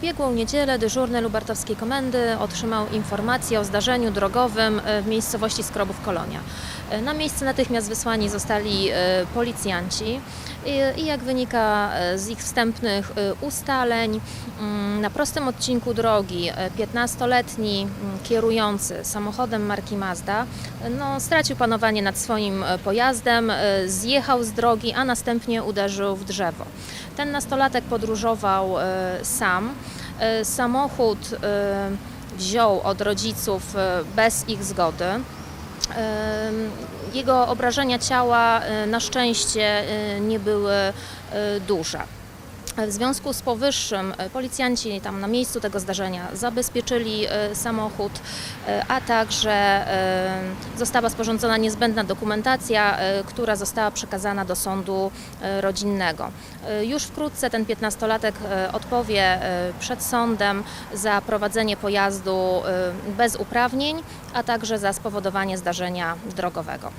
ubiegłą niedzielę dyżurny Lubartowskiej Komendy otrzymał informację o zdarzeniu drogowym e, w miejscowości Skrobów Kolonia. E, Na miejsce natychmiast wysłani zostali e, policjanci i- jak wynika z ich wstępnych ustaleń, mm, na prostym odcinku drogi e, 15-letni mm, kierujący samochodem marki Mazda no, stracił panowanie nad swoim pojazdem, zjechał z drogi, a następnie uderzył w drzewo. Ten nastolatek podróżował e, sam. E, Samochód e, wziął od rodziców bez ich zgody. Jego obrażenia ciała na szczęście nie były duże. W związku z powyższym policjanci tam na miejscu tego zdarzenia zabezpieczyli samochód, a także została sporządzona niezbędna dokumentacja, e, która została przekazana do sądu e, rodzinnego. E, Już wkrótce ten 15-latek e, odpowie przed sądem za prowadzenie pojazdu bez uprawnień, a także za spowodowanie zdarzenia drogowego.